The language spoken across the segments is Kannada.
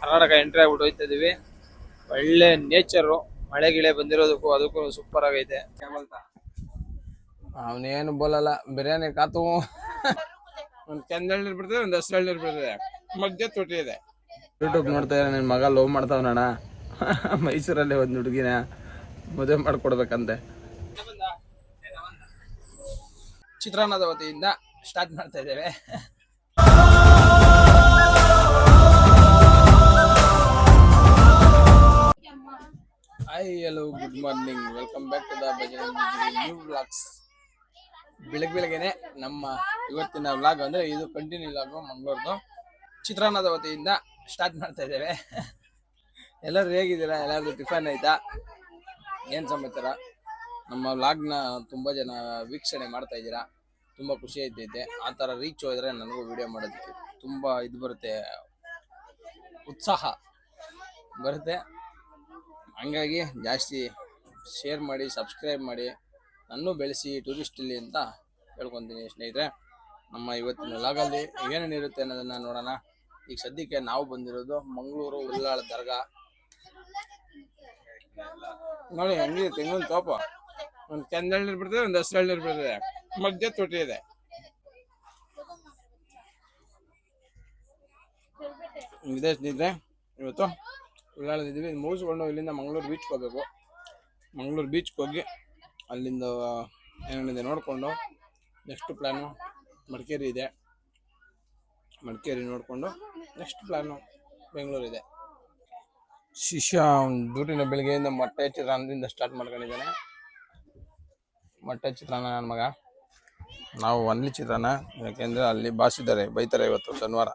ಕರ್ನಾಟಕ ಎಂಟ್ರಿ ಆಗ್ಬಿಟ್ಟು ಹೋಯ್ತಾ ಇದೀವಿ. ಒಳ್ಳೆ ನೇಚರು ಮಳೆ ಗಿಳೆ ಬಂದಿರೋದಕ್ಕೂ ಅದಕ್ಕೂ ಸೂಪರ್ ಆಗೈತೆ. ಅವನೇನು ಬೋಲಲ್ಲ. ಬಿರಿಯಾನಿ ಕಾತು. ಒಂದು ಕೆಂದಳ್ಳಿ ನೀರು ಬಿಡ್ತದೆ ಒಂದು ಹಸಿರು ನೀರು ಬಿಡ್ತದೆ. ಮಧ್ಯ ತೊಟ್ಟಿ ಇದೆ. ಯೂಟ್ಯೂಬ್ ನೋಡ್ತಾ ಇದ್ದಾರೆ ನಿನ್ನ ಮಗ ಲವ್ ಮಾಡ್ತಾವನಣ್ಣ ಮೈಸೂರಲ್ಲಿ ಒಂದು ಹುಡುಗಿನ ಮದುವೆ ಮಾಡ್ಕೊಡ್ಬೇಕಂತೆ. ಚಿತ್ರಾನ್ನದ ವತಿಯಿಂದ ಸ್ಟಾರ್ಟ್ ಮಾಡ್ತಾ ಇದ್ದೇವೆ. Hi hello good morning welcome back to the new vlogs ಬೆಳಗ್ಗೆ ಬೆಳಗ್ಗೆನೆ ನಮ್ಮ ಇವತ್ತಿನ ವ್ಲಾಗ್ ಅಂದ್ರೆ ಇದು ಕಂಟಿನ್ಯೂ ವ್ಲಾಗು ಮಂಗಳೂರ್ದು. ಚಿತ್ರಾನ್ನದ ವತಿಯಿಂದ ಸ್ಟಾರ್ಟ್ ಮಾಡ್ತಾ ಇದ್ದೇವೆ. ಎಲ್ಲರೂ ಹೇಗಿದ್ದೀರಾ? ಎಲ್ಲರೂ ಟಿಫನ್ ಆಯ್ತಾ? ಏನು ಸಮಾಚಾರ? ನಮ್ಮ ವ್ಲಾಗ್ನ ತುಂಬ ಜನ ವೀಕ್ಷಣೆ ಮಾಡ್ತಾ ಇದ್ದೀರಾ? ತುಂಬ ಖುಷಿ ಆಯ್ತೈತೆ ಆ ಥರ ರೀಚ್ ಹೋದರೆ ನನಗೂ ವಿಡಿಯೋ ಮಾಡೋದಕ್ಕೆ ತುಂಬ ಇದು ಬರುತ್ತೆ. ಉತ್ಸಾಹ ಬರುತ್ತೆ. ಹಂಗಾಗಿ ಜಾಸ್ತಿ ಶೇರ್ ಮಾಡಿ ಸಬ್ಸ್ಕ್ರೈಬ್ ಮಾಡಿ ನನ್ನೂ ಬೆಳೆಸಿ ಟೂರಿಸ್ಟ್ ಇಲ್ಲಿ ಅಂತ ಹೇಳ್ಕೊತೀನಿ ಸ್ನೇಹಿತರೆ. ನಮ್ಮ ಇವತ್ತಿನ ಲಾಗಲ್ಲಿ ಏನೇನಿರುತ್ತೆ ಅನ್ನೋದನ್ನು ನೋಡೋಣ. ಈಗ ಸದ್ಯಕ್ಕೆ ನಾವು ಬಂದಿರೋದು ಮಂಗಳೂರು ಉಲ್ಲಾಳ ದರ್ಗಾ. ನೋಡಿ ಹೆಂಗಿದೆ ತೆಂಗಿನ ತೋಪ. ಒಂದು ಕೆಂದಳ್ಳಿ ನೀರು ಬಿಡ್ತದೆ, ಒಂದು ಹಸಿರು ಹಳ್ಳಿ ಬಿಡ್ತದೆ. ಮಧ್ಯ ತೊಟ್ಟಿ ಇದೆ. ಇದೆ ಸ್ನೇಹಿತರೆ, ಇವತ್ತು ಉಳ್ಳಾಳದಿದ್ದೀವಿ ಮುಗಿಸ್ಕೊಂಡು ಇಲ್ಲಿಂದ ಮಂಗಳೂರು ಬೀಚ್ಗೆ ಹೋಗಬೇಕು. ಮಂಗಳೂರು ಬೀಚ್ಗೆ ಹೋಗಿ ಅಲ್ಲಿಂದ ಏನೇನಿದೆ ನೋಡಿಕೊಂಡು ನೆಕ್ಸ್ಟ್ ಪ್ಲ್ಯಾನು ಮಡಿಕೇರಿ ಇದೆ. ಮಡಿಕೇರಿ ನೋಡಿಕೊಂಡು ನೆಕ್ಸ್ಟ್ ಪ್ಲ್ಯಾನು ಬೆಂಗಳೂರು ಇದೆ. ಶಿಷ್ಯ ಡ್ಯೂಟಿನ ಬೆಳಗ್ಗೆಯಿಂದ ಮೊಟ್ಟೆ ಚಿತ್ರಾನ್ನದಿಂದ ಸ್ಟಾರ್ಟ್ ಮಾಡ್ಕೊಂಡಿದ್ದಾನೆ. ಮೊಟ್ಟೆ ಚಿತ್ರಾನ್ನ ನನ್ನ ಮಗ. ನಾವು ಒನ್ಲಿ ಚಿತ್ರಾನ್ನ, ಯಾಕೆಂದರೆ ಅಲ್ಲಿ ಬಾಸಿದ್ದಾರೆ ಬೈತಾರೆ ಇವತ್ತು ಶನಿವಾರ.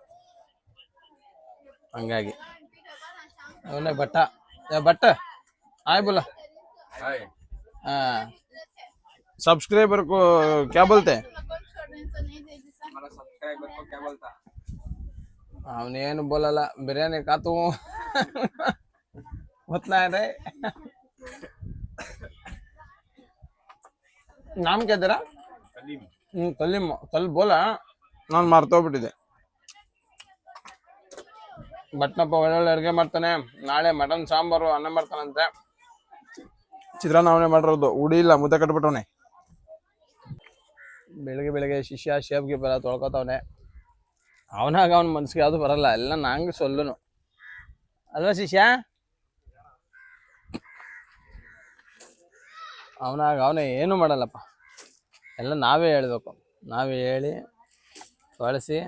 ಹಂಗಾಗಿ ಅವನೇ ಬಟ್ಟ ಏ ಬಟ್ಟ ಆಯ್ बोला हाँ सब्सक्राइबर को क्या बोलते हैं ಅವನೇನು ಬೋಲಲ್ಲ ಬಿರಿಯಾನಿ ಕಾತು ಹೊತ್ನಾ ಇದೆ ನಾಮ್ क्या तेरा ಹ್ಮ್ ಕಲೀಮ್ ಕಲ್ ಬೋಲ ನಾನು ಮರ್ತೋಗ್ಬಿಟ್ಟಿದ್ದೆ ಬಟ್ನಪ್ಪ ಒಳ್ಳೊಳ್ಳೆ ಅಡುಗೆ ಮಾಡ್ತಾನೆ. ನಾಳೆ ಮಟನ್ ಸಾಂಬಾರು ಅನ್ನ ಮಾಡ್ತಾನಂತೆ. ಚಿತ್ರಾನ್ನ ಅವನೇ ಮಾಡಿರೋದು. ಉಡಿ ಇಲ್ಲ ಮುದ್ದೆ ಕಟ್ಬಿಟ್ಟವನೆ. ಬೆಳಗ್ಗೆ ಬೆಳಗ್ಗೆ ಶಿಷ್ಯ ಶೇಬ್ಗೆ ಬರ ತೊಳ್ಕೊತಾವನೆ. ಅವನಾಗ ಅವನ ಮನ್ಸಿಗೆ ಯಾವುದು ಬರಲ್ಲ. ಎಲ್ಲ ನಂಗೆ ಸೊಲ್ಲುನು. ಅಲ್ವಾ ಶಿಷ್ಯ? ಅವನಾಗ ಅವನೇ ಏನೂ ಮಾಡಲ್ಲಪ್ಪ. ಎಲ್ಲ ನಾವೇ ಹೇಳ್ಬೇಕು. ನಾವೇ ಹೇಳಿ ತೊಳಸಿ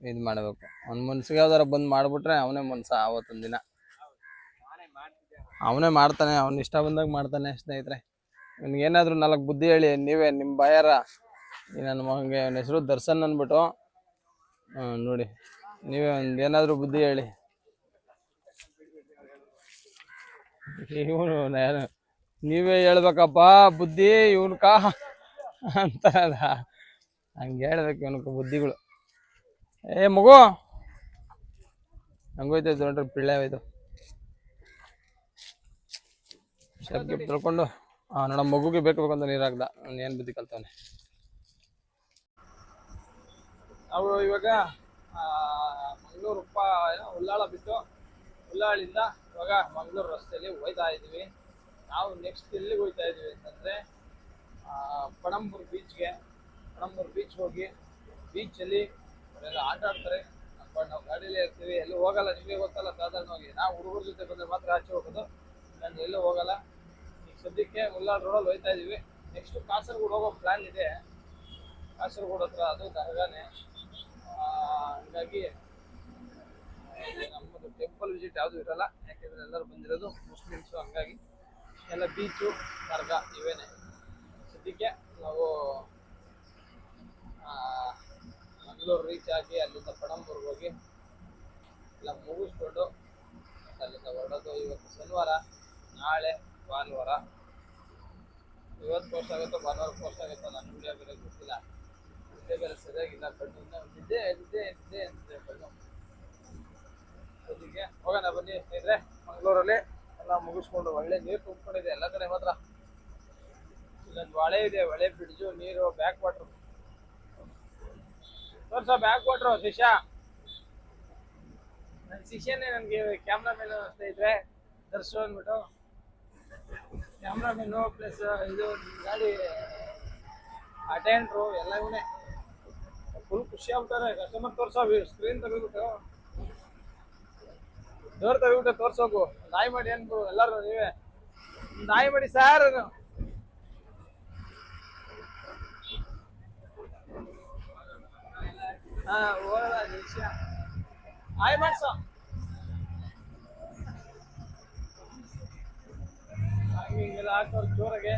ಇದು ಮಾಡಬೇಕು. ಅವ್ನ ಮನ್ಸಿಗೆ ಯಾವ್ದಾರ ಬಂದು ಮಾಡಿಬಿಟ್ರೆ ಅವನೇ ಮನ್ಸ ಆವತ್ತೊಂದು ದಿನ. ಅವನೇ ಮಾಡ್ತಾನೆ, ಅವ್ನ ಇಷ್ಟ ಬಂದಾಗ ಮಾಡ್ತಾನೆ ಸ್ನೇಹಿತರೆ. ಏನಾದರೂ ನಾಲ್ಕು ಬುದ್ಧಿ ಹೇಳಿ, ನೀವೇ ನಿಮ್ಮ ಬಾಯಾರ. ನನ್ನ ಮಗನಿಗೆ ಅವನ ಹೆಸರು ದರ್ಶನ್ ಅಂದ್ಬಿಟ್ಟು ನೋಡಿ. ನೀವೇ ಒಂದು ಏನಾದರೂ ಬುದ್ಧಿ ಹೇಳಿ. ಇವನು ನೀವೇ ಹೇಳ್ಬೇಕಪ್ಪ, ಬುದ್ಧಿ ಇವನ್ಕ ಅಂತ ಹಂಗೆ ಹೇಳ್ಬೇಕು ಇವನಕ್ಕೆ ಬುದ್ಧಿಗಳು. ಏ, ಮಗು. ಹಂಗೋಯ್ತು ನೋಡ್ರಿ, ಪಿಳ್ಳೆ ಹೋಯ್ತು ಶೇಪ್ ಗಿಫ್ಟ್ ತಿಳ್ಕೊಂಡು ಹಾಂ ನೋಡ, ಮಗುಗೆ ಬೇಕು ಬೇಕಂತ ನೀರು ಹಾಕ್ದ ಅವ್ನು ಏನು ಬುದ್ಧಿ ಕಲ್ತವನೆ. ನಾವು ಇವಾಗ ಮಂಗಳೂರು ಉಪ್ಪ ಉಲ್ಲಾಳ ಬಿಟ್ಟು ಉಳ್ಳಾಳಿಂದ ಇವಾಗ ಮಂಗ್ಳೂರು ರಸ್ತೆಯಲ್ಲಿ ಹೋಯ್ತಾ ಇದ್ದೀವಿ. ನಾವು ನೆಕ್ಸ್ಟ್ ಎಲ್ಲಿಗೆ ಹೋಯ್ತಾ ಇದ್ದೀವಿ ಅಂತಂದರೆ ಪಣಂಬೂರು ಬೀಚ್ಗೆ ಪಣಂಬೂರು ಬೀಚ್ ಹೋಗಿ ಬೀಚಲ್ಲಿ ಅವರೆಲ್ಲ ಆಟ ಆಡ್ತಾರೆ. ಬಟ್ ನಾವು ಗಾಡಿಯಲ್ಲೇ ಇರ್ತೀವಿ, ಎಲ್ಲೂ ಹೋಗಲ್ಲ. ನಿಮಗೆ ಗೊತ್ತಲ್ಲ, ಸಾಧಾರಣವಾಗಿ ನಾವು ಹುಡುಗರ ಜೊತೆ ಬಂದರೆ ಮಾತ್ರ ಆಚೆ ಹೋಗೋದು. ನಾನು ಎಲ್ಲೂ ಹೋಗಲ್ಲ. ಈಗ ಸದ್ಯಕ್ಕೆ ಉಲ್ಲಾಳ್ ರೋಡಲ್ಲಿ ಹೋಯ್ತಾ ಇದ್ದೀವಿ ನೆಕ್ಸ್ಟ್ ಕಾಸರಗೋಡು ಹೋಗೋ ಪ್ಲ್ಯಾನ್ ಇದೆ. ಕಾಸರಗೋಡು ಹತ್ರ ಅದು ದರ್ಗಾನೆ. ಹಂಗಾಗಿ ನಮ್ಮದು ಟೆಂಪಲ್ ವಿಸಿಟ್ ಯಾವುದು ಇರಲ್ಲ. ಯಾಕೆಂದರೆ ಎಲ್ಲರೂ ಬಂದಿರೋದು ಮುಸ್ಲಿಮ್ಸು, ಹಂಗಾಗಿ. ಎಲ್ಲ ಬೀಚು ದರ್ಗಾ, ಇವೇನೆ. ಸದ್ಯಕ್ಕೆ ನಾವು ಮಂಗಳೂರು ರೀಚ್ ಆಗಿ ಅಲ್ಲಿಂದ ಪಣಂಬೂರ್ಗೆ ಹೋಗಿ ಎಲ್ಲ ಮುಗಿಸ್ಕೊಂಡು ಅಲ್ಲಿಂದ ಹೊರಡೋದು ಇವತ್ತು ಶನಿವಾರ, ನಾಳೆ ಭಾನುವಾರ. ಇವತ್ತು ಪೋಸ್ಟ್ ಆಗುತ್ತೋ, ಭಾನುವಾರ ಪೋಸ್ಟ್ ಆಗುತ್ತೋ ನನ್ನ ವಿಡಿಯೋ ಬೇರೆ ಗೊತ್ತಿಲ್ಲ ನಿದ್ದೆ ಬೇರೆ ಸರಿಯಾಗಿಲ್ಲ ಕಣ್ಣು ಸದ್ಯಕ್ಕೆ ಹೋಗೋಣ, ಬನ್ನಿ ಸ್ನೇಹಿತರೆ. ಮಂಗಳೂರಲ್ಲಿ ಎಲ್ಲ ಮುಗಿಸ್ಕೊಂಡು ಒಳ್ಳೆ ನೀರು ತುಂಬಿಕೊಂಡಿದೆ. ಎಲ್ಲ ಕಡೆ ಮಾತ್ರ ಇಲ್ಲೊಂದು ಹೊಳೆ ಇದೆ. ಹೊಳೆ ಬ್ರಿಡ್ಜು ನೀರು ಬ್ಯಾಕ್ ವಾಟ್ರ್ ತೋರ್ಸ ಬ್ಯಾಗ್ ಕೊಟ್ರು, ಶಿಷ್ಯ. ನನ್ನ ಶಿಷ್ಯನೇ ನನಗೆ ಕ್ಯಾಮ್ರಾಮನ್ ಸ್ನೇಹಿತರೆ ದರ್ಶನ್ ಅಂದ್ಬಿಟ್ಟು. ಕ್ಯಾಮ್ರಾಮನ್ನು ಪ್ಲಸ್ ಇದು ಗಾಡಿ ಅಟೆಂಡ್ರು ಎಲ್ಲ ಇವನೇ ಫುಲ್ ಖುಷಿ ಆಗ್ಬಿಟ್ಟಾರೆ. ಕಸ್ಟಮರ್ ತೋರ್ಸೋ ಸ್ಕ್ರೀನ್ ತೆಗಿಬಿಟ್ಟು ಡೋರ್ ತೆಗಿಬಿಟ್ಟು ತೋರ್ಸೋಕು. ನಾಯಿ ಮಾಡಿ ಅನ್ಬು ಎಲ್ಲರೂ ನೀವೇ. ನಾಯಿ ಮಾಡಿ ಸಾರ್ ಹಾ ಹೋಗಲ್ಲ ನಿಮಿಷ ಆಯ್ ಜೋರಾಗೆ.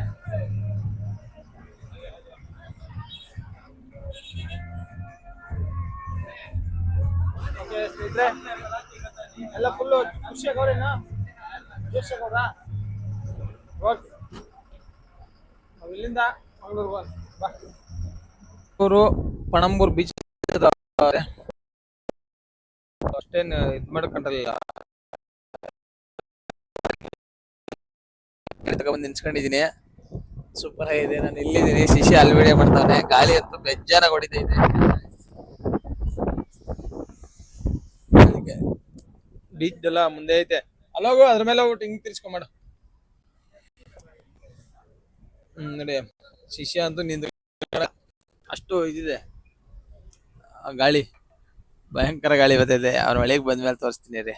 ಸ್ನೇಹಿತರೆ ಎಲ್ಲ ಫುಲ್ಲು ಖುಷಿಯಾಗವ್ರಾ ಓಕೆ ಇಲ್ಲಿಂದ ಮಂಗ್ಳೂರ್ ಬಾ. ಪಣಂಬೂರ್ ಬೀಚ್ ಅಷ್ಟೇನು ಇದು ಮಾಡ್ಕೊಂಡ್ರಲ್ಲ ತಗೊಂಡ್ ನಿಂತ್ಕೊಂಡಿದೀನಿ. ಸೂಪರ್ ಆಗಿದೆ. ನಾನು ಇಲ್ಲಿದ್ದೀನಿ. ಶಿಶಿ ಅಲ್ಲಿ ವಿಡಿಯೋ ಮಾಡ್ತಾನೆ ಗಾಳಿ ಅಂತೂ ಬೆಜ್ಜಾನ ಹೊಡಿತೈತೆ ಇದೆ ಎಲ್ಲ ಮುಂದೆ ಐತೆ. ಅಲ್ಲೋಗು ಅದ್ರ ಮೇಲೆ ಹೋಗ್ಬಿಟ್ಟು ಹಿಂಗ್ ತಿರ್ಸ್ಕೊಂಬೇಡ ಹ್ಮ್ ನೋಡಿ. ಶಿಷ್ಯ ಅಂತೂ ನಿಂದ ಅಷ್ಟು ಇದಿದೆ. ಗಾಳಿ, ಭಯಂಕರ ಗಾಳಿ ಬರ್ತಿದೆ ಅವ್ರ ಬಂದ ಬಂದ್ಮೇಲೆ ತೋರಿಸ್ತೀನಿ ರೀ.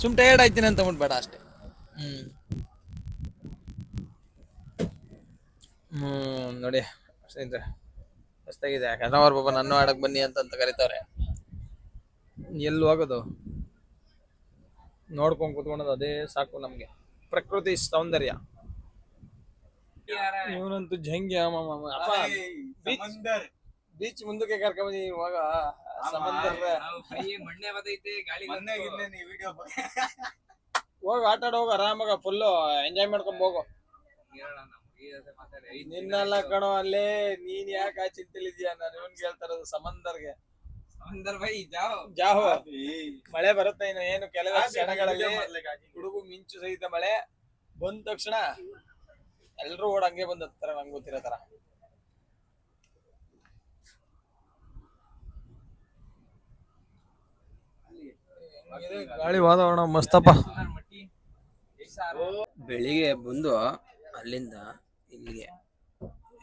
ಸುಮ್ ಟಯರ್ಡ್ ಆಯ್ತೀನಿ ಅಂತ ಬೇಡ ಅಷ್ಟೇ. ಹ್ಮ್. ಹ್ಮ್, ನೋಡಿ, ಸ್ನೇಹಿತರೆ, ಮಸ್ತಾಗಿದೆ. ಅವ್ರ ಬಾಬಾ ನನ್ನ ಆಡಕ್ ಬನ್ನಿ ಅಂತ ಕರೀತಾರೆ ಎಲ್ಲಿ ಹೋಗೋದು? ನೋಡ್ಕೊಂಡ್ ಕುತ್ಕೊಳೋದು ಅದೇ ಸಾಕು ನಮ್ಗೆ. ಪ್ರಕೃತಿ ಸೌಂದರ್ಯ. ಇವನಂತೂ ಜಂಗಿ ಬೀಚ್ ಮುಂದಕ್ಕೆ ಕರ್ಕೊಂಡ್ ಇವಾಗ. ಸಮಂದರ. ಮಣ್ಣೆ ಬದೈತೆ ಗಾಳಿ ಹೋಗಿ ಆಟ ಆಡ ಹೋಗ ಆರಾಮಾಗ ಫುಲ್ ಎಂಜಾಯ್ ಮಾಡ್ಕೊಂಡ್ ಹೋಗು. ನಿನ್ನೆಲ್ಲ ಕಣೋ ಅಲ್ಲೇ ನೀನ್ ಯಾಕೆ ಆ ಚಿಂತೆಲಿದ್ಯಾ ನಾನು ಇವನ್ ಕೇಳ್ತಾರದು ಸಮಂದರ್ಗೆ. ಸಮಂದರ್ ಬೈ जाओ जाओ ಮಳೆ ಬರುತ್ತೆ ಇನ್ನು ಏನು ಕೆಲವೇ ಕ್ಷಣಗಳಲ್ಲಿ? ಗುಡುಗು ಮಿಂಚು ಸಹಿತ ಮಳೆ ಬಂದ ತಕ್ಷಣ ಎಲ್ರು ಓಡ್ ಹಂಗೆ ಬಂದ ತರ ನಂಗೆ ಗೊತ್ತಿರೋ ತರ. ಗಾಳಿ ವಾತಾವರಣ ಮಸ್ತಪ್ಪ. ಬೆಳಿಗ್ಗೆ ಬಂದು ಅಲ್ಲಿಂದ ಇಲ್ಲಿಗೆ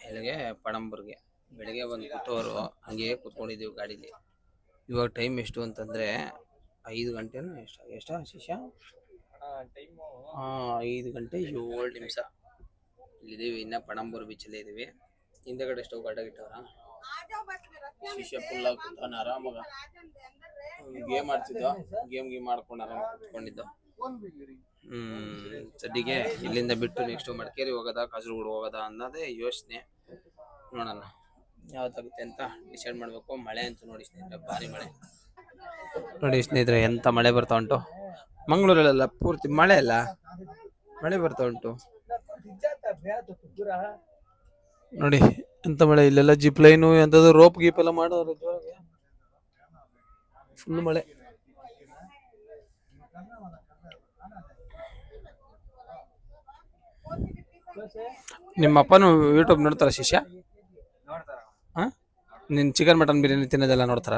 ಇಲ್ಲಿಗೆ ಪಣಂಬರ್ಗೆ. ಬೆಳಿಗ್ಗೆ ಬಂದು ಕೂತವರು ಹಂಗೆ ಕೂತ್ಕೊಂಡಿದ್ದೀವಿ ಗಾಡೀಲಿ. ಇವಾಗ ಟೈಮ್ ಎಷ್ಟು ಅಂತಂದ್ರೆ ಐದು ಗಂಟೆನೂ ಎಷ್ಟು ಎಷ್ಟ ಶಿಷ್ಯ ಟೈಮ್ ಹಾ ಐದು ಗಂಟೆ ಏಳು ನಿಮಿಷ. ಇಲ್ಲಿದ್ದೀವಿ ಇನ್ನ ಪಣಂಬೂರು ಬೀಚಲ್ಲೇ ಇದೀವಿ ಹಿಂದೆಗಡೆ ಎಷ್ಟೋ ಗಾಡ ಗಿಟ್ಟವ್ರ ಶಿಷ್ಯ ಫುಲ್ ಕೂತಾನ ಆರಾಮಾಗ. ಗೇಮ್ ಆಡ್ತಿದ್ದ ಗೇಮ್ ಗೇಮ್ ಮಾಡ್ಕೊಂಡು ಆರಾಮ ಕುತ್ಕೊಂಡಿದ್ದ. ಹ್ಮ್ ಸದ್ಯಗೆ ಇಲ್ಲಿಂದ ಬಿಟ್ಟು ನೆಕ್ಸ್ಟ್ ಮಡಿಕೇರಿ ಹೋಗೋದಾ ಕಾಸರಗೋಡು ಹೋಗೋದಾ ಅನ್ನೋದೇ ಯೋಚನೆ. ನೋಡೋಣ. ಯಾವತ್ತಾಗುತ್ತೆ ಅಂತ ಡಿಸೈಡ್ ಮಾಡ್ಬೇಕು. ಮಳೆ ಅಂತೂ ನೋಡಿ ಸ್ನೇಹಿತರೆ, ಭಾರಿ ಮಳೆ. ನೋಡಿ ಸ್ನೇಹಿತರೆ, ಎಂತ ಮಳೆ ಬರ್ತಾ ಉಂಟು. ಮಂಗಳೂರಲ್ಲೆಲ್ಲ ಪೂರ್ತಿ ಮಳೆ ಅಲ್ಲ? ಮಳೆ ಬರ್ತಾ ಉಂಟು. ನೋಡಿ, ಎಂತ ಮಳೆ, ಇಲ್ಲೆಲ್ಲ ಜಿಪ್ ಲೈನು ಎಂಥದ್ದು ರೋಪ್ ಗೀಪ್ ಎಲ್ಲ ಮಾಡೋರು ಫುಲ್ ಮಳೆ. ನಿಮ್ಮ ಅಪ್ಪನು ಯೂಟ್ಯೂಬ್ ನೋಡ್ತಾರ ಶಿಷ್ಯ? ನಿನ್ ಚಿಕನ್ ಮಟನ್ ಬಿರಿಯಾನಿ ತಿನ್ನೋದೆಲ್ಲ ನೋಡ್ತಾರ?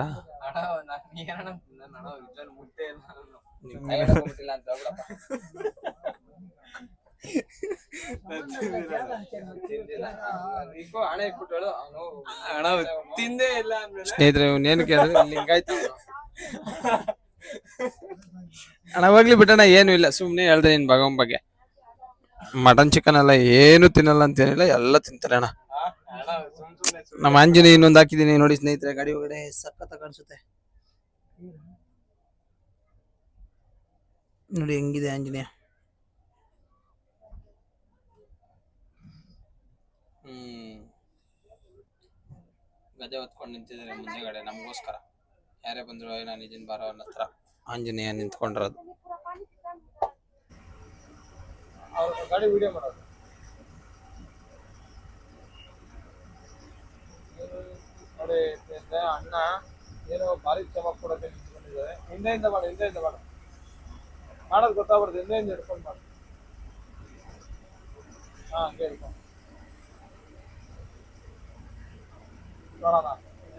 ಹಣೆ ತಿಂದೇ ಇಲ್ಲ ಸ್ನೇಹಿತರೆ ಏನು ಕೇಳಿದ್ರೆ? ಹಿಂಗಾಯ್ತು ಅಣ್ಣ ಹೋಗ್ಲಿ ಬಿಟ್ಟಣ ಏನು ಇಲ್ಲ. ಸುಮ್ನೆ ಹೇಳ್ದೆ ನಿನ್ ಭಗವನ್ ಬಗ್ಗೆ ಮಟನ್ ಚಿಕನ್ ಎಲ್ಲ ಏನು ತಿನ್ನಲ್ಲ ಅಂತ ಏನಿಲ್ಲ ಎಲ್ಲ ತಿಂತಾರೆ ಅಣ್ಣ. ನಮ್ಮ ಆಂಜನೇಯ ಇನ್ನೊಂದು ಹಾಕಿದೀನಿ ನೋಡಿ ಸ್ನೇಹಿತರೆ ಗಾಡಿ ಒಳಗಡೆ ಸಖತ್ ಕಾಣಿಸುತ್ತೆ ನೋಡಿ ಹೆಂಗಿದೆ ಆಂಜನೇಯ ಹ್ಮ್. ಗದೆ ಹೊತ್ಕೊಂಡು ನಿಂತಿದ್ದಾರೆ ಮುಂದೆಗಡೆ ನಮಗೋಸ್ಕರ. ಯಾರೇ ಬಂದ್ರು ನಾನು ಇದೀನಿ ಬಾರೋ ಅನ್ನೋ ಹತ್ರ ಆಂಜನೇಯ ನಿಂತ್ಕೊಂಡಿರೋದು. ಗಾಡಿ ವಿಡಿಯೋ ಮಾಡೋದು. ನೋಡಿ ಸ್ನೇಹಿತರೆ, ಅಣ್ಣ ಏನೋ ಭಾರಿ ಚಮಕ್ ಕೊಡೋಕೆ ನಿಂತ್ಕೊಂಡಿದ್ದಾರೆ. ಹಿಂದೆಯಿಂದ ಮಾಡು ಹಿಂದೆಯಿಂದ ಮಾಡು. ಮಾಡೋದು ಗೊತ್ತಾಗ್ಬಾರ್ದು ಹಿಂದೆಯಿಂದ ಹಿಡ್ಕೊಂಡು ಮಾಡು. ಹಾ ಹೇಳ್ಕೊಂಡು ನೋಡೋಣ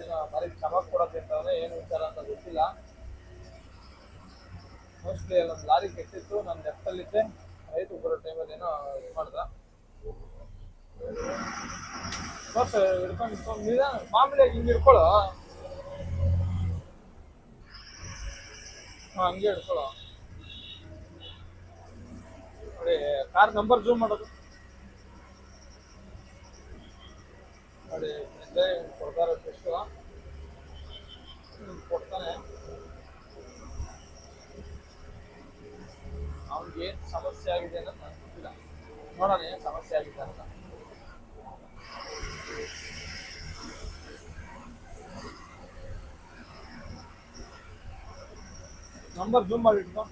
ಏನೋ ಬಾರಿ ಚಮಕ್ ಕೊಡಕ್ಕೆ ಅಂತಂದ್ರೆ ಏನು ವಿಚಾರ ಅಂತ ಗೊತ್ತಿಲ್ಲ. ಮೋಸ್ಟ್ಲಿ ಅಲ್ಲೊಂದು ಲಾರಿ ಕೆಟ್ಟಿತ್ತು ನಾನು ಲೆಫ್ಟಲ್ಲಿದ್ದೆ ರೈತ ಬರೋ ಟೈಮಲ್ಲಿ ಏನೋ ಇದು ಮಾಡ್ದ. ಬಸ್ ಹಿಡ್ಕೊಂಡು ಹಿಡ್ಕೊಂಡು ಮಾಮೂಲಿಯಾಗಿ ಹಿಂಗೆ ಹಿಡ್ಕೊಳ್ಳೋ ಹಾಂ, ಹಂಗೆ ಹಿಡ್ಕೊಳ್ಳೋ ನೋಡಿ ಕಾರ್ ನಂಬರ್ ಜೂಮ್ ಮಾಡೋದು. ನೋಡಿ ಕೊಡ್ತಾರೆ ಎಷ್ಟು? ಕೊಡ್ತಾನೆ. ಅವ್ನಿಗೆ ಏನು ಸಮಸ್ಯೆ ಆಗಿದೆ ಅನ್ನೋದು ನನಗೆ ಗೊತ್ತಿಲ್ಲ. ನೋಡೋಣ ಏನು ಸಮಸ್ಯೆ ಆಗಿದೆ ಅಂತ. ನಂಬರ್ ಜೂಮ್ ಮಾಡಿ ಇಟ್ಕೊ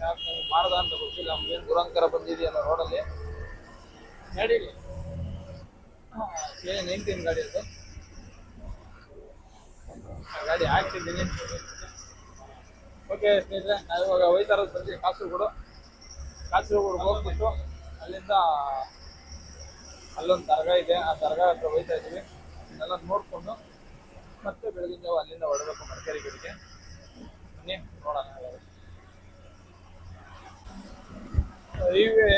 ಯಾಕೆ ಮಾಡ್ದ ಅಂತ ಗೊತ್ತಿಲ್ಲ ನಮ್ಗೇನು ದುರಂಕರ ಬಂದಿದೆಯಲ್ಲ ರೋಡಲ್ಲಿ ನಡೀಲಿ ಏನು ನೈನ್ಟೀನ್ ಗಾಡಿ ಅದು? ಗಾಡಿ ಹಾಕ್ತಿದ್ದೀನಿ ಓಕೆ ಸ್ನೇಹಿತರೆ ನಾವು ಇವಾಗ ಹೋಯ್ತಾ ಇರೋದು ಬಂದಿದ್ದೀವಿ ಕಾಸರಗೋಡು. ಕಾಸರಗೋಡು ಹೋಗ್ಬಿಟ್ಟು ಅಲ್ಲಿಂದ ಅಲ್ಲೊಂದು ದರ್ಗಾ ಇದೆ, ಆ ದರ್ಗಾ ಹತ್ರ ಹೋಯ್ತಾ ಇದ್ದೀವಿ. ಅದನ್ನೆಲ್ಲ ನೋಡಿಕೊಂಡು ಮತ್ತೆ ಬೆಳಗಿನ ಜಾವ ಅಲ್ಲಿಂದ ಹೊರಡಬೇಕು ಮಡಿಕೇರಿ ಕಡೆಗೆ ಬನ್ನಿ, ನೋಡೋಣ. ಹೈವೇ,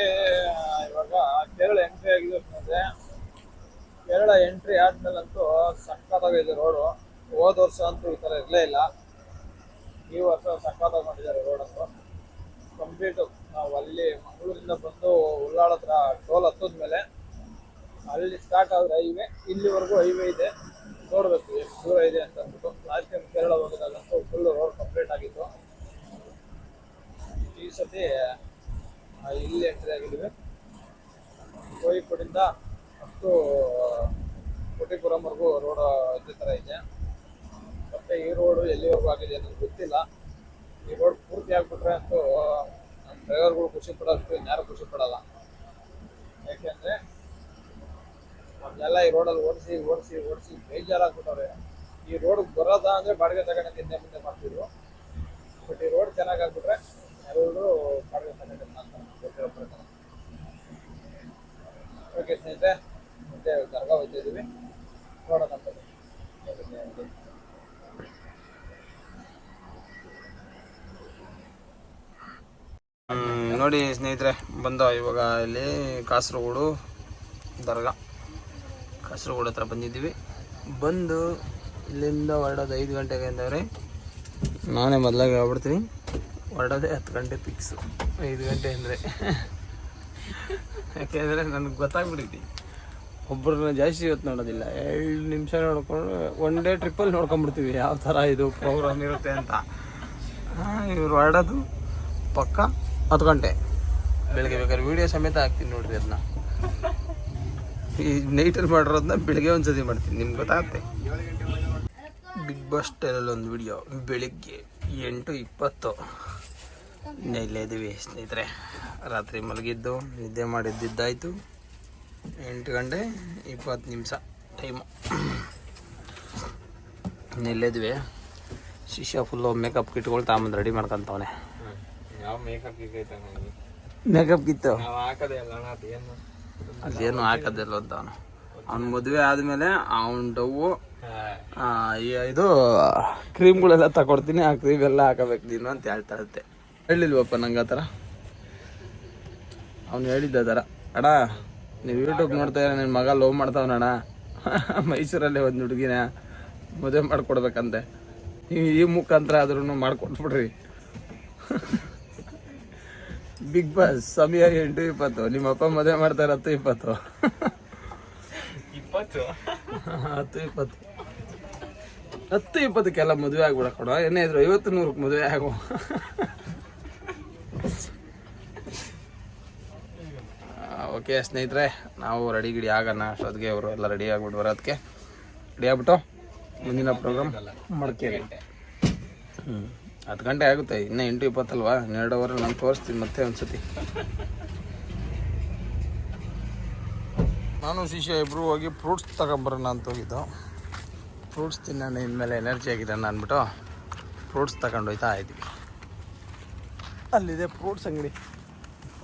ಇವಾಗ ಕೇರಳ ಎಂಟ್ರಿ ಆಗಿದೆ ಕೇರಳ ಎಂಟ್ರಿ ಆದ್ಮೇಲಂತೂ ಸಕ್ಕತ್ತಾಗಿದೆ ರೋಡು. ಹೋದ ವರ್ಷ ಅಂತೂ ಈ ಥರ ಇರಲೇ ಇಲ್ಲ. ಈ ವರ್ಷ ಸಕ್ಕತ್ತಾಗಿ ಮಾಡಿದ್ದಾರೆ ರೋಡ್ ಅಂತೂ. ಕಂಪ್ಲೀಟ್ ನಾವು ಅಲ್ಲಿ ಮಂಗಳೂರಿಂದ ಬಂದು ಉಳ್ಳಾಳ ಹತ್ರ ಟೋಲ್ ಹತ್ತದ್ಮೇಲೆ ಅಲ್ಲಿ ಸ್ಟಾರ್ಟ್ ಆದ್ರೆ ಹೈವೇ ಇಲ್ಲಿವರೆಗೂ ಹೈವೇ ಇದೆ. ನೋಡ್ಬೇಕು, ಎಷ್ಟು ದೂರ ಇದೆ ಅಂತ ಅಂದ್ಬಿಟ್ಟು. ಲಾಸ್ಟ್ ಟೈಮ್ ಕೇರಳ ಹೋಗಿದಾಗಂತೂ ಫುಲ್ ರೋಡ್ ಕಂಪ್ಲೀಟ್ ಆಗಿತ್ತು. ಈ ಸತಿ ಇಲ್ಲಿ ಎಂಟ್ರಿ ಆಗಿದ್ದೀವಿ. ಕೋಯಿಕೋಡಿಂದ ಅಷ್ಟು, ಕೋಟಿಪುರಂವರೆಗೂ ರೋಡ್ ಇದೇ ಥರ ಇದೆ. ಮತ್ತೆ ಈ ರೋಡು ಎಲ್ಲಿವರೆಗೂ ಆಗಿದೆ ಅನ್ನೋದು ಗೊತ್ತಿಲ್ಲ. ಈ ರೋಡ್ ಪೂರ್ತಿ ಆಗಿಬಿಟ್ರೆ ಅಂತೂ ನಮ್ಮ ಡ್ರೈವರ್ಗಳು ಖುಷಿ ಪಡೋಷ್ಟು, ಇನ್ಯಾರು ಖುಷಿ ಪಡೋಲ್ಲ. ಯಾಕೆಂದ್ರೆ ಮೊದಲೆಲ್ಲ ಈ ರೋಡಲ್ಲಿ ಓಡಿಸಿ ಓಡಿಸಿ ಓಡಿಸಿ ಬೇಜಾರಾಗ್ಬಿಟ್ಟವ್ರೆ. ಈ ರೋಡ್ ಬರೋದ ಅಂದ್ರೆ ಬಾಡಿಗೆ ತಗೊಂಡು ಹಿಂದೆ ಮುಂದೆ ಮಾಡ್ತಿದ್ರು. ಬಟ್ ಈ ರೋಡ್ ಚೆನ್ನಾಗಿ ಆಗ್ಬಿಟ್ರೆ ಎಲ್ಲರೂ ಬಾಡಿಗೆ ತಗೊಂಡು ಅಂತ ಓಕೆ ಸ್ನೇಹಿತರೆ, ಮತ್ತೆ ದರ್ಗಾ ಹೋಗ್ತಾ ಇದೀವಿ. ನೋಡೋಣ ನೋಡಿ ಸ್ನೇಹಿತರೆ, ಬಂದ ಇವಾಗ ಇಲ್ಲಿ ಕಾಸರಗೋಡು ದರ್ಗಾ. ಕಾಸರಗೋಡು ಹತ್ರ ಬಂದಿದ್ದೀವಿ. ಬಂದು ಇಲ್ಲಿಂದ ಹೊರಡೋದು ಐದು ಗಂಟೆಗೆ ಅಂದವ್ರೆ. ನಾನೇ ಮೊದಲಾಗಿ ಆಗ್ಬಿಡ್ತೀನಿ. ಹೊರಡೋದೇ ಹತ್ತು ಗಂಟೆ ಫಿಕ್ಸು ಐದು ಗಂಟೆ ಅಂದರೆ. ಯಾಕೆಂದರೆ ನನಗೆ ಗೊತ್ತಾಗ್ಬಿಟ್ಟೈತಿ ಒಬ್ಬರನ್ನ ಜಾಸ್ತಿ ಇವತ್ತು ನೋಡೋದಿಲ್ಲ. ಎರಡು ನಿಮಿಷ ನೋಡ್ಕೊಂಡು ಒನ್ ಡೇ ಟ್ರಿಪ್ಪಲ್ಲಿ ನೋಡ್ಕೊಂಡ್ಬಿಡ್ತೀವಿ ಯಾವ ಥರ ಇದು ಪ್ರೋಗ್ರಾಮ್ ಇರುತ್ತೆ ಅಂತ. ಇವ್ರು ಹೊರಡೋದು ಪಕ್ಕ ಹತ್ತು ಗಂಟೆ. ಬೆಳಗ್ಗೆ ಬೇಕಾದ್ರೆ ವಿಡಿಯೋ ಸಮೇತ ಹಾಕ್ತೀನಿ ನೋಡಿರಿ ಅದನ್ನ ಈ ನೈಟಲ್ಲಿ ಮಾಡಿರೋದನ್ನ ಬೆಳಿಗ್ಗೆ ಒಂದ್ಸತಿ ಮಾಡ್ತೀನಿ. ನಿಮ್ಗೆ ಗೊತ್ತಾಗುತ್ತೆ? ಬಿಗ್ ಬಾಸ್ ಸ್ಟೈಲಲ್ಲಿ ಒಂದು ವಿಡಿಯೋ ಬೆಳಿಗ್ಗೆ ಎಂಟು ಇಪ್ಪತ್ತು. ಇದ್ದೀವಿ ಸ್ನೇಹಿತರೆ. ರಾತ್ರಿ ಮಲಗಿದ್ದು ನಿದ್ದೆ ಮಾಡಿದ್ದಿದ್ದಾಯಿತು. ಎಂಟು ಗಂಟೆ ಇಪ್ಪತ್ತು ನಿಮಿಷ ಟೈಮು ಇನ್ನು ಇಲ್ಲಿದ್ವಿ ಶಿಷ್ಯ ಫುಲ್ಲು ಮೇಕಪ್ ಕಿಟ್ಗಳು ತಗೊಂಬಂದು ರೆಡಿ ಮಾಡ್ಕೊಂತವನೆ. ಯಾವ ಮೇಕಪ್ ಈಗ ಮೇಕಪ್ ಕಿತ್ತು? ಅದೇನು ಹಾಕೋದಿಲ್ಲ ಅಂತ ಅವನು. ಅವ್ನ ಮದುವೆ ಆದಮೇಲೆ ಅವನ ಡವ್ ಇದು, ಕ್ರೀಮ್ಗಳೆಲ್ಲ ತಗೊಡ್ತೀನಿ, ಆ ಕ್ರೀಮ್ ಎಲ್ಲ ಹಾಕಬೇಕು ನೀನು ಅಂತ ಹೇಳ್ತಾ ಇರುತ್ತೆ. ಹೇಳಿಲ್ವಪ್ಪ ನಂಗೆ ಆ ಥರ? ಅವ್ನು ಹೇಳಿದ್ದ ಥರ. ಅಣ್ಣ, ನೀವು ಯೂಟ್ಯೂಬ್ ನೋಡ್ತಾ ಇರೋ ನಿನ್ನ ಮಗ ಲವ್ ಮಾಡ್ತಾವನಣ ಮೈಸೂರಲ್ಲೇ ಒಂದು ಹುಡುಗಿನ ಮದುವೆ ಮಾಡ್ಕೊಡ್ಬೇಕಂತೆ. ನೀವು ಈ ಮುಖಾಂತರ ಆದ್ರೂ ಮಾಡ್ಕೊಟ್ಬಿಡ್ರಿ. ಬಿಗ್ ಬಾಸ್ ಸಮಯ ಎಂಟು ಇಪ್ಪತ್ತು. ನಿಮ್ಮ ಅಪ್ಪ ಮದುವೆ ಮಾಡ್ತಾರೆ ಹತ್ತು ಇಪ್ಪತ್ತು. ಇಪ್ಪತ್ತು? ಹತ್ತು ಇಪ್ಪತ್ತು. ಹತ್ತು ಇಪ್ಪತ್ತಕ್ಕೆಲ್ಲ ಮದುವೆ ಆಗ್ಬಿಡ ಕೊಡ. ಏನೇ ಇದ್ರು ಐವತ್ತು ನೂರಕ್ಕೆ ಮದುವೆ ಆಗು. ಓಕೆ ಸ್ನೇಹಿತರೆ ನಾವು ರೆಡಿ ಗಿಡಿ ಆಗೋಣ. ಅಷ್ಟೊತ್ತಿಗೆ ಅವರು ಎಲ್ಲ ರೆಡಿ ಆಗ್ಬಿಟ್ಟು ಬರೋದಕ್ಕೆ. ರೆಡಿ ಆಗ್ಬಿಟ್ಟು ಮುಂದಿನ ಪ್ರೋಗ್ರಾಮ್ ಮಡ್ಕೇರಿ. ಹ್ಞೂ ಹತ್ತು ಗಂಟೆ ಆಗುತ್ತೆ, ಇನ್ನೂ ಎಂಟು ಇಪ್ಪತ್ತಲ್ವಾ? ಎರಡು ಅವರ್ ನಾನು ತೋರಿಸ್ತೀನಿ ಮತ್ತೆ ಒಂದ್ಸತಿ. ನಾನು ಶಿಷ್ಯ ಇಬ್ಬರು ಹೋಗಿ ಫ್ರೂಟ್ಸ್ ತಗೊಂಬರೋಣ ಅಂತ ಹೋಗಿದ್ದು. ಫ್ರೂಟ್ಸ್ ತಿನ್ನೋಣ, ಇನ್ಮೇಲೆ ಎನರ್ಜಿ ಆಗಿದೆ ಅಂದ್ಬಿಟ್ಟು ಫ್ರೂಟ್ಸ್ ತಗೊಂಡು ಹೋಯ್ತಾ ಇದ್ವಿ. ಅಲ್ಲಿದೆ ಫ್ರೂಟ್ಸ್ ಅಂಗಡಿ.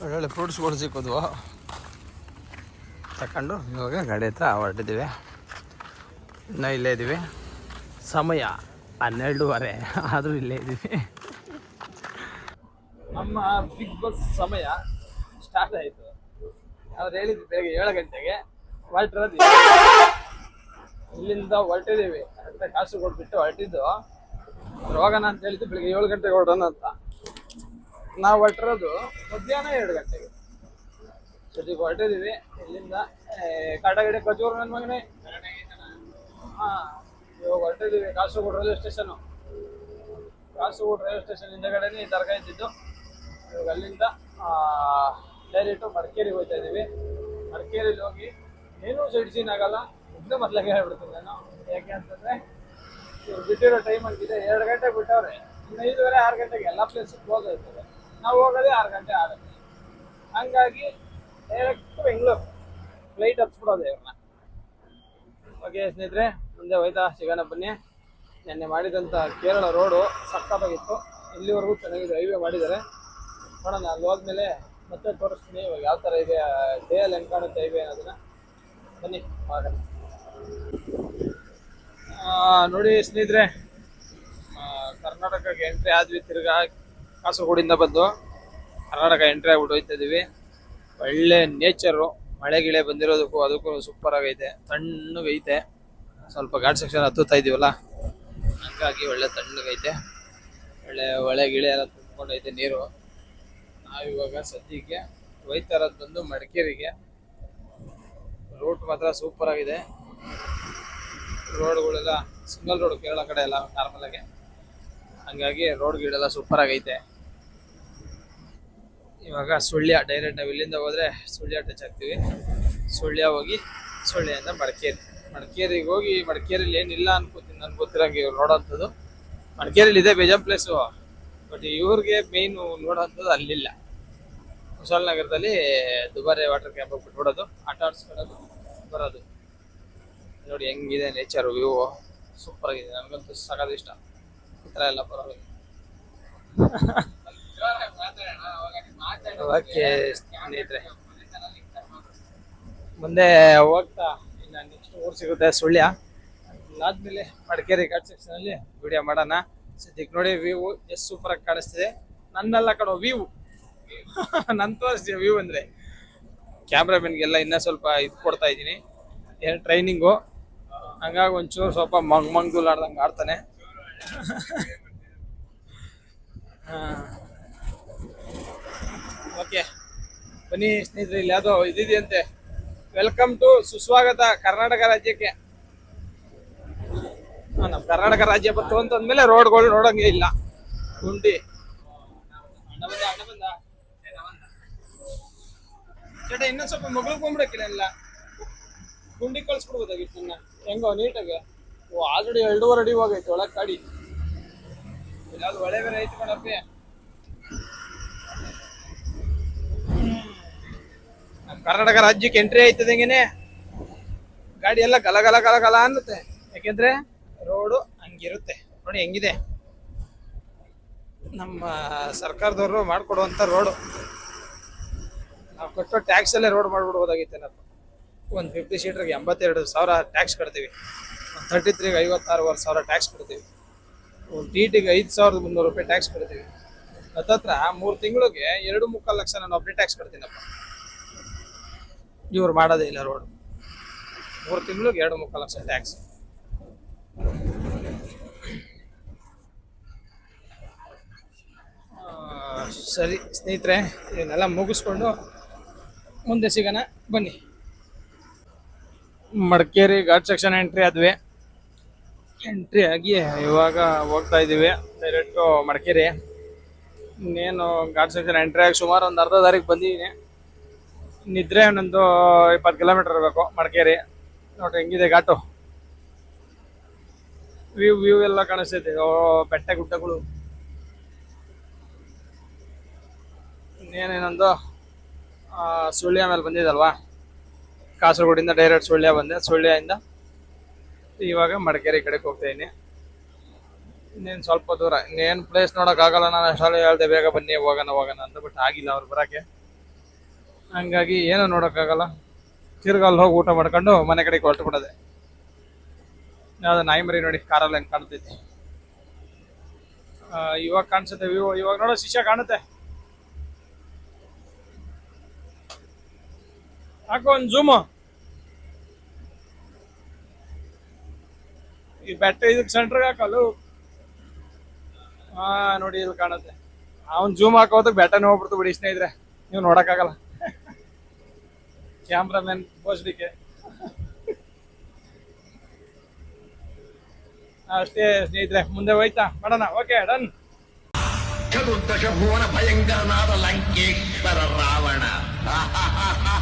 ಒಳ್ಳೊಳ್ಳೆ ಫ್ರೂಟ್ಸ್ಗಳು ಸಿಕ್ಕೋದು ತಗೊಂಡು ಇವಾಗ ಗಾಡಿ ಹತ್ರ ಹೊರಟಿದ್ದೀವಿ. ಇನ್ನೂ ಇಲ್ಲೇ ಇದ್ದೀವಿ. ಸಮಯ. ಹನ್ನೆರಡೂವರೆ. ಆದರೂ ಇಲ್ಲೇ ಇದ್ದೀವಿ. ನಮ್ಮ ಬಿಗ್ ಬಾಸ್ ಸಮಯ ಸ್ಟಾರ್ಟ್ ಆಯಿತು. ಅವ್ರು ಹೇಳಿದ್ದು ಬೆಳಗ್ಗೆ ಏಳು ಗಂಟೆಗೆ. ಹೊರಟಿರೋದು ಇಲ್ಲಿಂದ ಹೊರಟಿದ್ದೀವಿ. ಅಂತ ಕಾಸು ಕೊಟ್ಬಿಟ್ಟು ಹೊರಟಿದ್ದು. ಅವ್ರು ಹೋಗೋಣ ಅಂತ ಹೇಳಿದ್ದು ಬೆಳಗ್ಗೆ ಏಳು ಗಂಟೆಗೆ ಹೊರಡೋಣ ಅಂತ. ನಾವು ಹೊರಟಿರೋದು ಮಧ್ಯಾಹ್ನ ಎರಡು ಗಂಟೆಗೆ. ಸದ್ಯಕ್ಕೆ ಹೊರಟಿದ್ದೀವಿ. ಇಲ್ಲಿಂದ ಕಾಟಗಡೆ ಕಚೂರು ನನ್ನ ಮಗನೇ. ಹಾಂ. ಇವಾಗ ಹೊರಟಿದ್ದೀವಿ Kasaragod railway station. Kasaragod railway station ಹಿಂದಗಡೆನೇ ಈ ತರಕ ಇದ್ದಿದ್ದು. ಇವಾಗ ಅಲ್ಲಿಂದ ಡೈರೆಕ್ಟು ಮಡಿಕೇರಿಗೆ ಹೋಗ್ತಾ ಇದ್ದೀವಿ. ಮಡಿಕೇರಿಲಿ ಹೋಗಿ ಏನೂ ಸೈಡ್ ಸೀನ್ ಆಗಲ್ಲ. ಇದ್ದೇ ಮೊದಲಾಗೆ ಹೇಳ್ಬಿಡ್ತೀನಿ ನಾನು. ಯಾಕೆ ಅಂತಂದರೆ, ಇವ್ರು ಬಿಟ್ಟಿರೋ ಟೈಮ್ ಆಗಿದೆ ಎರಡು ಗಂಟೆ ಬಿಟ್ಟವ್ರೆ. ಇನ್ನು ಐದುವರೆ, ಆರು ಗಂಟೆಗೆ ಎಲ್ಲ ಪ್ಲೇಸ್ ಕ್ಲೋಸ್ ಆಯ್ತದೆ ನಾವು ಹೋಗೋದೇ ಆರು ಗಂಟೆ ಆಗುತ್ತೆ. ಹಂಗಾಗಿ ಡೈರೆಕ್ಟ್ ಬೆಂಗಳೂರು ಫ್ಲೈಟ್ ಹತ್ಸ್ಬಿಡೋದು ಇವ್ರನ್ನ. ಓಕೆ ಸ್ನೇಹಿತರೆ ಮುಂದೆ ಹೋಯ್ತಾ, ಸಿಗೋಣ ಬನ್ನಿ. ನೆನ್ನೆ ಮಾಡಿದಂಥ ಕೇರಳ ರೋಡು ಸಕ್ಕತ್ತಾಗಿತ್ತು. ಇಲ್ಲಿವರೆಗೂ ಚೆನ್ನಾಗಿದೆ ಹೈವೇ ಮಾಡಿದ್ದಾರೆ. ನೋಡೋಣ ಅಲ್ಲಿ ಹೋದ್ಮೇಲೆ ಮತ್ತೆ ತೋರಿಸ್ತೀನಿ. ಇವಾಗ ಯಾವ ಥರ ಇದೆ ಡೇ ಅಲ್ಲಿ ಹೆಂಗೆ ಕಾಣುತ್ತೆ ಹೈವೇ ಅನ್ನೋದನ್ನ. ಬನ್ನಿ ಮಾಡೋಣ ನೋಡಿ ಸ್ನೇಹಿತರೆ ಕರ್ನಾಟಕಕ್ಕೆ ಎಂಟ್ರಿ ಆದ್ವಿ, ತಿರ್ಗಾ ಕಾಸರಗೋಡಿಂದ ಬಂದು. ಕರ್ನಾಟಕ ಎಂಟ್ರಿ ಆಗ್ಬಿಟ್ಟು ಹೋಯ್ತಾ ಇದೀವಿ. ಒಳ್ಳೆ ನೇಚರು ಮಳೆ ಗಿಳೆ ಬಂದಿರೋದಕ್ಕೂ ಅದಕ್ಕೂ ಸೂಪರ್ ಆಗೈತೆ ತಣ್ಣಗೈತೆ ಸ್ವಲ್ಪ ಘಾಟ್ ಸೆಕ್ಷನ್ ಹತ್ತುತ್ತಾ ಇದೀವಲ್ಲ? ಹಂಗಾಗಿ ಒಳ್ಳೆ ತಣ್ಣಗೈತೆ. ಒಳ್ಳೆ ಒಳೆ ಗಿಳೆ ಎಲ್ಲ ತುಂಬಿಕೊಂಡೈತೆ ನೀರು. ನಾವಿವಾಗ ಸದ್ಯಕ್ಕೆ ಹೋಯ್ತಾ ಬಂದು ಮಡಿಕೇರಿಗೆ ರೋಡ್ ಮಾತ್ರ ಸೂಪರ್ ಆಗಿದೆ. ರೋಡ್ಗಳೆಲ್ಲ ಸಿಂಗಲ್ ರೋಡ್ ಕೇರಳ ಕಡೆ ಎಲ್ಲ ನಾರ್ಮಲ್ ಆಗಿ. ಹಂಗಾಗಿ ರೋಡ್ ಗೀಡೆಲ್ಲ ಸೂಪರ್ ಆಗೈತೆ. ಇವಾಗ ಸುಳ್ಯ ಡೈರೆಕ್ಟ್ ನಾವು ಇಲ್ಲಿಂದ ಹೋದ್ರೆ ಸುಳ್ಯ ಟಚ್ ಆಗ್ತೀವಿ ಸುಳ್ಯ ಹೋಗಿ ಸುಳ್ಯದಿಂದ ಮಡಿಕೇರಿ. ಮಡಿಕೇರಿಗೆ ಹೋಗಿ ಮಡಿಕೇರಿಲಿ ಏನಿಲ್ಲ ಅನ್ಕೋತೀನಿ. ನನ್ಗೆ ಗೊತ್ತಿರಂಗೆ ಇವ್ರು ನೋಡೋಂಥದ್ದು. ಮಡಿಕೇರಿಲಿ ಇದೆ ಬೇಜಾನ್ ಪ್ಲೇಸು ಬಟ್ ಇವ್ರಿಗೆ ಮೇಯ್ನು ನೋಡೋಂಥದ್ದು ಅಲ್ಲಿಲ್ಲ. ಕುಶಾಲನಗರದಲ್ಲಿ ದುಬಾರಿ ವಾಟರ್ ಕ್ಯಾಂಪ್ ಹೋಗ್ಬಿಟ್ಟು ಬಿಡೋದು ಆಟ ಆಡಿಸ್ಕೊಳ್ಳೋದು. ಬರೋದು. ನೋಡಿ ಹೆಂಗಿದೆ ನೇಚರ್ ವ್ಯೂ ಸೂಪರ್ ಆಗಿದೆ. ನನಗಂತೂ ಸಾಕಾದ ಇಷ್ಟ. ಈ ಥರ ಎಲ್ಲ ಬರೋದು. ಓಕೆ ಸ್ನೇಹಿತರೆ. ಮುಂದೆ ಹೋಗ್ತಾ. ನೆಕ್ಸ್ಟ್ ಊರು ಸಿಗುತ್ತೆ, ಸುಳ್ಯ. ಅದಾದ್ಮೇಲೆ ಮಡಿಕೇರಿ ಘಾಟ್ ಸೆಕ್ಷನ್ ಅಲ್ಲಿ ವಿಡಿಯೋ ಮಾಡೋಣ. ಸದ್ಯಕ್ಕೆ ನೋಡಿ ವ್ಯೂ ಎಷ್ಟು ಸೂಪರ್ ಆಗಿ ಕಾಣಿಸ್ತಿದೆ. ನನ್ನೆಲ್ಲ ಕಡೆ ವ್ಯೂ ನನ್ ತೋರಿಸ್ತೀವಿ ವ್ಯೂ ಅಂದ್ರೆ. ಕ್ಯಾಮ್ರಾಮನ್ಗೆಲ್ಲ ಇನ್ನೂ ಸ್ವಲ್ಪ ಇದು ಕೊಡ್ತಾ ಇದ್ದೀನಿ. ಏನು ಟ್ರೈನಿಂಗು ಹಂಗಾಗಿ ಒಂಚೂರು ಸ್ವಲ್ಪ ಮಂಗ್ ಮಂಗ್ದುಲಾಡ್ದಂಗೆ ಆಡ್ತಾನೆ. ಓಕೆ ಬನ್ನಿ ಸ್ನೇಹಿತರೆ, ಇಲ್ಲಿ ಯಾವುದೋ ಇದಿದೆಯಂತೆ. ವೆಲ್ಕಮ್ ಟು ಸುಸ್ವಾಗತ ಕರ್ನಾಟಕ ರಾಜ್ಯಕ್ಕೆ ನಮ್ಮ ಕರ್ನಾಟಕ ರಾಜ್ಯ ಬಂತು ಅಂತಂದ್ಮೇಲೆ ರೋಡ್ಗಳು ನೋಡಂಗೆ ಇಲ್ಲ. ಗುಂಡಿ ಚಟ, ಇನ್ನೊಂದ್ ಸ್ವಲ್ಪ ಮಗಳು ಕೊಂಬಿಡಕ್ಕಿಲ್ಲ ಗುಂಡಿ ಕಳ್ಸ್ಬಿಡ್ಬೋದಾಗಿತ್ತು ನನ್ನ ಹೆಂಗೋ, ನೀಟಾಗಿ. ಓ ಆಲ್ರೆಡಿ ಎರಡೂವರೆ ಅಡಿ ಹೋಗೈತೆ, ಒಳಗೆ ಕಾಡಿ. ಯಾವ್ದು ಒಳ್ಳೆ ಬೇರೆ ಐತೆ ಕಣಪ್ಪಿ ನಮ್ಮ ಕರ್ನಾಟಕ ರಾಜ್ಯಕ್ಕೆ ಎಂಟ್ರಿ ಆಯ್ತದಂಗೆನೆ ಗಾಡಿ ಎಲ್ಲ ಗಲ ಗಲ ಗಲ ಗಲ ಅನ್ನುತ್ತೆ. ಯಾಕೆಂದ್ರೆ ರೋಡು ಹಂಗಿರುತ್ತೆ. ನೋಡಿ ಹೆಂಗಿದೆ. ನಮ್ಮ ಸರ್ಕಾರದವರು ಮಾಡ್ಕೊಡುವಂಥ ರೋಡು ನಾವು ಕಟ್ಟೋ ಟ್ಯಾಕ್ಸ್ ಅಲ್ಲೇ ರೋಡ್ ಮಾಡ್ಬಿಡ್ಬೋದಾಗಿತ್ತೇನಪ್ಪ ಒಂದು ಫಿಫ್ಟಿ ಸೀಟ್ರಿಗೆ ಎಂಬತ್ತೆರಡು ಸಾವಿರ ಟ್ಯಾಕ್ಸ್ ಕಟ್ತೀವಿ. ಒಂದು ತರ್ಟಿ ತ್ರೀಗೆ ಐವತ್ತಾರೂವರೆ ಸಾವಿರ ಟ್ಯಾಕ್ಸ್ ಕೊಡ್ತೀವಿ ಒಂದು ಟಿ ಟಿಗೆ ಐದು ಸಾವಿರದ ಮುನ್ನೂರು ರೂಪಾಯಿ ಟ್ಯಾಕ್ಸ್ ಕೊಡ್ತೀವಿ ಹತ್ತತ್ರ ಮೂರು ತಿಂಗಳಿಗೆ ಎರಡು ಮುಕ್ಕಾಲು ಲಕ್ಷ ನಾನು ಅಪ್ಡೇಟ್ ಟ್ಯಾಕ್ಸ್ ಕಟ್ತೀನಪ್ಪ. ಇವ್ರು ಮಾಡೋದೇ ಇಲ್ಲ ರೋಡ್. ಮೂರು ತಿಂಗಳಿಗೆ ಎರಡು ಮುಕ್ಕಾಲು ಲಕ್ಷ ಟ್ಯಾಕ್ಸ್ ಸರಿ, ಸ್ನೇಹಿತರೆ ಇವನ್ನೆಲ್ಲ ಮುಗಿಸ್ಕೊಂಡು ಮುಂದೆ ಸಿಗೋಣ, ಬನ್ನಿ. ಮಡಿಕೇರಿ ಘಾಟ್ ಸೆಕ್ಷನ್ ಎಂಟ್ರಿ ಆದ್ವಿ. ಎಂಟ್ರಿ ಆಗಿ ಇವಾಗ ಹೋಗ್ತಾ ಇದ್ದೀವಿ, ಡೈರೆಕ್ಟು ಮಡಿಕೇರಿ. ಇನ್ನೇನು ಘಾಟ್ ಸೆಕ್ಷನ್ ಎಂಟ್ರಿ ಆಗಿ ಸುಮಾರು ಒಂದು ಅರ್ಧ ದಾರಿಗೆ ಬಂದಿದ್ದೀನಿ. ನಿದ್ರೆ ಒಂದೊಂದು ಇಪ್ಪತ್ತು ಕಿಲೋಮೀಟರ್ ಇರಬೇಕು ಮಡಿಕೇರಿ. ನೋಡ್ರಿ, ಹೆಂಗಿದೆ ಘಾಟು. ವ್ಯೂ ವ್ಯೂ ಎಲ್ಲ ಕಾಣಿಸ್ತೈತೆ ಬೆಟ್ಟ ಗುಡ್ಡಗಳು. ಇನ್ನೇನೇನೊಂದು? ಸುಳ್ಯ ಮೇಲೆ ಬಂದಿದ್ದಲ್ವಾ ಕಾಸರಗೋಡಿಂದ ಡೈರೆಕ್ಟ್ ಸುಳ್ಯ ಬಂದೆ. ಸುಳ್ಯದಿಂದ ಇವಾಗ ಮಡಿಕೇರಿ ಕಡೆಗೆ ಹೋಗ್ತಾ ಇದ್ದೀನಿ. ಇನ್ನೇನು ಸ್ವಲ್ಪ ದೂರ. ಇನ್ನೇನು ಪ್ಲೇಸ್ ನೋಡೋಕ್ಕಾಗಲ್ಲ. ನಾನು ಅಷ್ಟರಲ್ಲಿ ಹೇಳ್ದೆ, ಬೇಗ ಬನ್ನಿ, ಹೋಗೋಣ ಹೋಗೋಣ ಅಂತ ಬಟ್ ಆಗಿಲ್ಲ ಅವ್ರು ಬರೋಕ್ಕೆ. ಹಂಗಾಗಿ ಏನೂ ನೋಡೋಕ್ಕಾಗಲ್ಲ. ತಿರುಗಲ್ಲಿ ಹೋಗಿ ಊಟ ಮಾಡ್ಕೊಂಡು ಮನೆ ಕಡೆಗೆ ಹೊರಟು ಬಿಡೋದೆ ಯಾವುದು ನಾಯಿ ಮರಿ ನೋಡಿ ಕಾರಲ್ಲಿ ಹೆಂಗೆ ಕಾಣ್ತೈತಿ ಇವಾಗ ಕಾಣಿಸುತ್ತೆ ವ್ಯೂ ಇವಾಗ ನೋಡೋ ಶಿಷ್ಯ ಕಾಣುತ್ತೆ. ಹಾಕೋ ಒಂದು ಜೂಮು ಈ ಬೆಟ್ಟ ಇದಕ್ಕೆ ಸೆಂಟ್ರಿಗೆ ಹಾಕಲು ಹಾ ನೋಡಿ, ಇಲ್ಲಿ ಕಾಣುತ್ತೆ. ಅವ್ನು ಜೂಮ್ ಹಾಕೋದಕ್ಕೆ ಬೆಟ್ಟನೇ ಹೋಗ್ಬಿಡ್ತು ಬಿಡಿ ಸ್ನೇಹಿತರೆ. ನೀವು ನೋಡಕ್ಕಾಗಲ್ಲ. ಕ್ಯಾಮ್ರಾಮನ್ ಪೋಸ್ಟಿಗೆ ಅಷ್ಟೇ ಸ್ನೇಹಿತರೆ ಮುಂದೆ ಹೋಯ್ತಾ? ಮಾಡೋಣ? ಓಕೆ ಡನ್ ಭಯಂಕರನಾದ ಲಂಕೇಶ್ವರ ರಾವಣ.